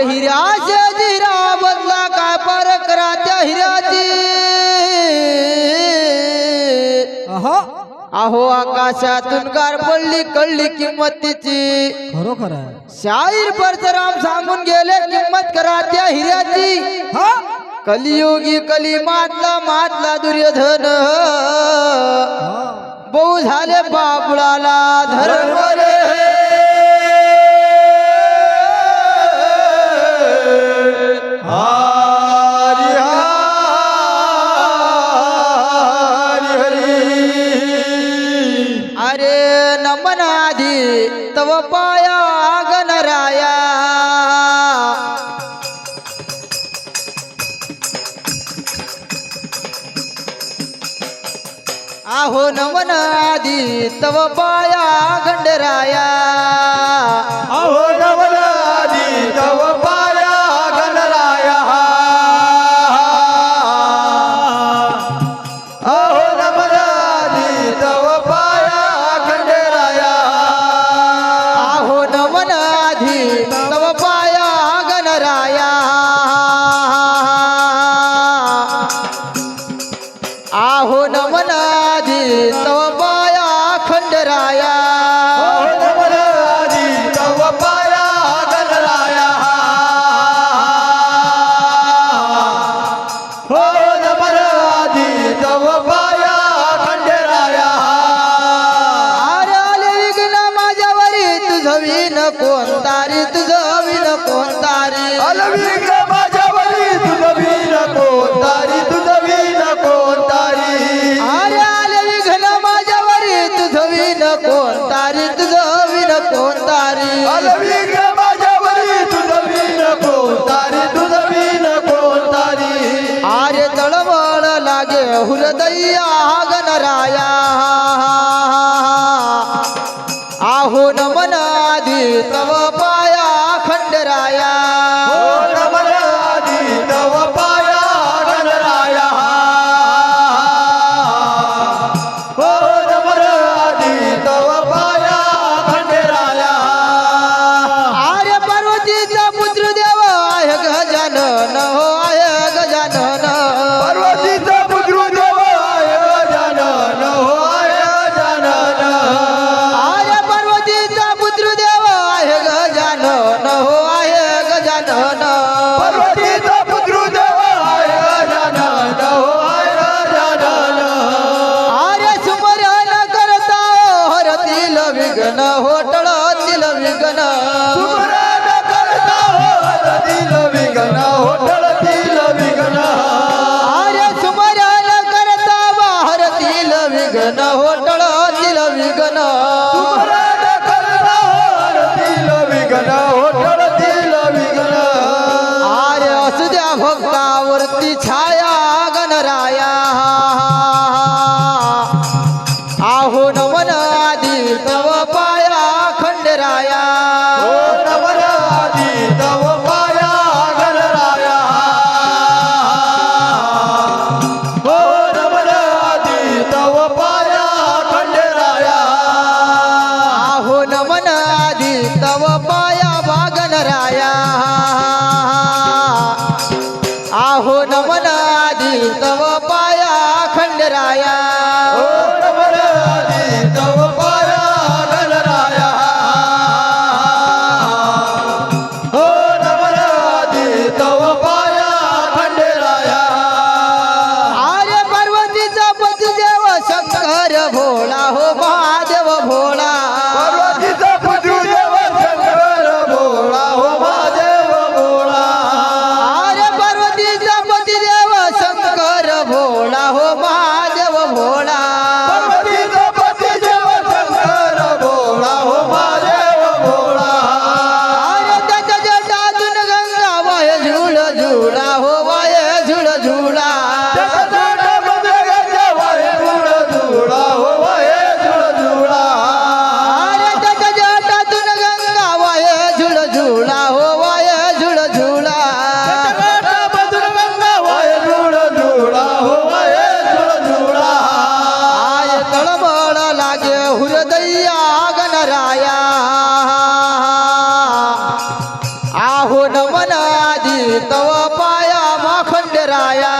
अरे हिऱ्याचे हिरा बदला काय पर करा त्या हिऱ्याची? अहो. आकाशातून गार पडली कळली किंमत तिची खरोखर शाहीर परशुराम सांगून गेले किंमत करा त्या हिऱ्याची. कलियुगी कली मातला मातला दुर्योधन बहु झाले बाबुळाला धर्म आधी तव पाया गणराया। आहो नमन आधी तव पाया गंडराया आहो नमन आधी तव पाया विन कोणतारी तुझं विन कोणतारी अलवी ग माझ्यावरी तुझं वीर तुझं वीर अरे आले विघ्न तुझं विन कोणतारी तुझं विन ग माझ्यावरी तुझं वीर कोणतारी तुझं वीर कोणतारी आरे तळमळ लागे हृदया गणराया ತವಾ विघ्न होटळतील विघ्न. सुमरण करता हो दिल विघ्न. होटळतील विघ्न. आर्य सुमरण करता हरतील विघ्न. होटळतील विघ्न. सुमरण करता हो दिल विघ्न. होटळतील विघ्न. आर्य असू द्या भक्तावरती छाया पाया खंडेराया. आहो नमन आदी तव पाया वागणराया आहो नमन आदी तव पाया खंडराया. આહો નમનાજી તવ પાયામાં ખંડરાયા